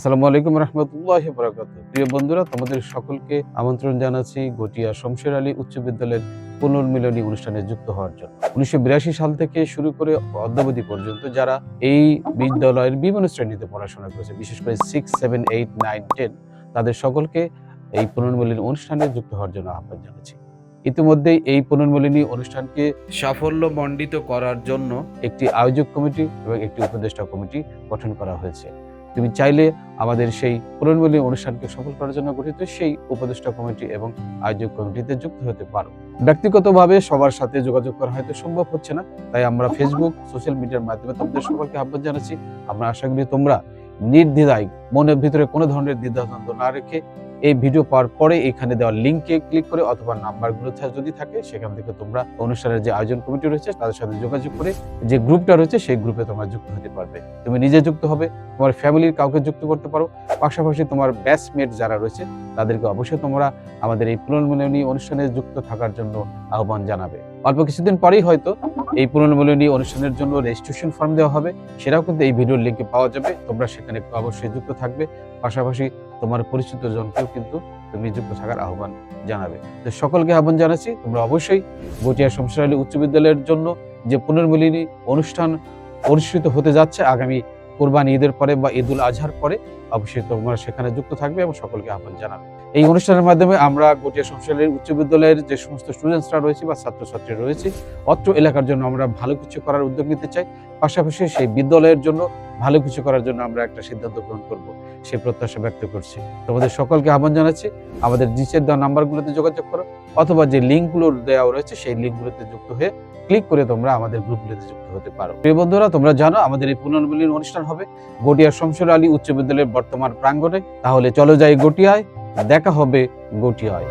আসসালামু আলাইকুম রহমতুল্লাহ বরাকাত প্রিয় বন্ধুরা, তোমাদের সকলকে আমন্ত্রণ জানাচ্ছি গটিয়া শমশের আলী উচ্চ বিদ্যালয়ের পুনর্মিলনী অনুষ্ঠানে যুক্ত হওয়ার জন্য। উনিশশো বিরাশি সাল থেকে শুরু করে অদ্যাবধি পর্যন্ত যারা এই বিদ্যালয়ের বিভিন্ন শ্রেণীতে পড়াশোনা করেছে, বিশেষ করে six seven eight nine ten তাদের সকলকে এই পুনর্মিলনী অনুষ্ঠানে যুক্ত হওয়ার জন্য আহ্বান জানাচ্ছি। ইতিমধ্যেই এই পুনর্মিলনী অনুষ্ঠানকে সাফল্যমণ্ডিত করার জন্য একটি আয়োজক কমিটি এবং একটি উপদেষ্টা কমিটি গঠন করা হয়েছে। তুমি চাইলে আমাদের সেই পুনর্মিলনী অনুষ্ঠানকে সফল করার জন্য গঠিত সেই উপদেষ্টা কমিটি এবং আয়োজক কমিটিতে যুক্ত হতে পারো। ব্যক্তিগতভাবে সবার সাথে যোগাযোগ করা হয়তো সম্ভব হচ্ছে না, তাই আমরা ফেসবুক সোশ্যাল মিডিয়ার মাধ্যমে তোমাদের সকলকে আহ্বান জানাচ্ছি। আমরা আশা করি তোমরা নির্দ্বিধায় মনের ভিতরে কোনো ধরনের দ্বিধাদ্বন্দ্ব না রেখে এই ভিডিও পাওয়ার পরে এখানে দেওয়া লিঙ্কে ক্লিক করে অথবা নাম্বারগুলো যদি থাকে, সেখান থেকে তোমরা অনুষ্ঠানের যে আয়োজন কমিটি রয়েছে, তাদের সাথে যোগাযোগ করে যে গ্রুপটা রয়েছে, সেই গ্রুপে তোমরা যুক্ত হতে পারবে। তুমি নিজে যুক্ত হবে, তোমার ফ্যামিলির কাউকে যুক্ত করতে পারো। পাশাপাশি তোমার ব্যাচমেট যারা রয়েছে, তাদেরকে অবশ্যই তোমরা আমাদের এই পুনর্মিলনী অনুষ্ঠানে যুক্ত থাকার জন্য আহ্বান জানাবে। অল্প কিছুদিন পরেই হয়তো এই পুনর্মিলনী অনুষ্ঠানের জন্য রেজিস্ট্রেশন ফর্ম দেওয়া হবে। সেটাও কিন্তু এই ভিডিওর লিঙ্কে পাওয়া যাবে। তোমরা সেখানে অবশ্যই যুক্ত থাকবে। পাশাপাশি তোমার পরিচিত জনকেও কিন্তু তুমি যুক্ত থাকার আহ্বান জানাবে। তো সকলকে আহ্বান জানাচ্ছি, তোমরা অবশ্যই গটিয়া শমশের আলী উচ্চ বিদ্যালয়ের জন্য যে পুনর্মিলনী অনুষ্ঠান অনুষ্ঠিত হতে যাচ্ছে আগামী কোরবানি ঈদের পরে বা ঈদুল আজহার পরে অবশ্যই তোমরা সেখানে যুক্ত থাকবে এবং সকলকে আহ্বান জানাবে। এই অনুষ্ঠানের মাধ্যমে আমরা গটিয়া শমশের উচ্চ বিদ্যালয়ের যে সমস্ত স্টুডেন্টসরা রয়েছে বা ছাত্রছাত্রী রয়েছে, অত্র এলাকার জন্য আমরা ভালো কিছু করার উদ্যোগ নিতে চাই। পাশাপাশি সেই বিদ্যালয়ের জন্য ভালো কিছু করার জন্য আমরা একটা সিদ্ধান্ত গ্রহণ করব সেই প্রত্যাশা ব্যক্ত করছি। তোমাদের সকলকে আহ্বান জানাচ্ছি। আমাদের নিচের দেওয়া নাম্বারগুলোতে যোগাযোগ করো, অথবা যে লিঙ্কগুলো দেওয়া রয়েছে সেই লিঙ্কগুলোতে যুক্ত হয়ে ক্লিক করে তোমরা আমাদের গ্রুপগুলোতে যুক্ত হতে পারো। প্রিয় বন্ধুরা, তোমরা জানো আমাদের এই পুনর্মিলন অনুষ্ঠান হবে গটিয়া শমশের আলী উচ্চ বিদ্যালয়ের বর্তমান প্রাঙ্গণে। তাহলে চলো যাই গটিয়ায়, দেখা হবে গটিয়ায়।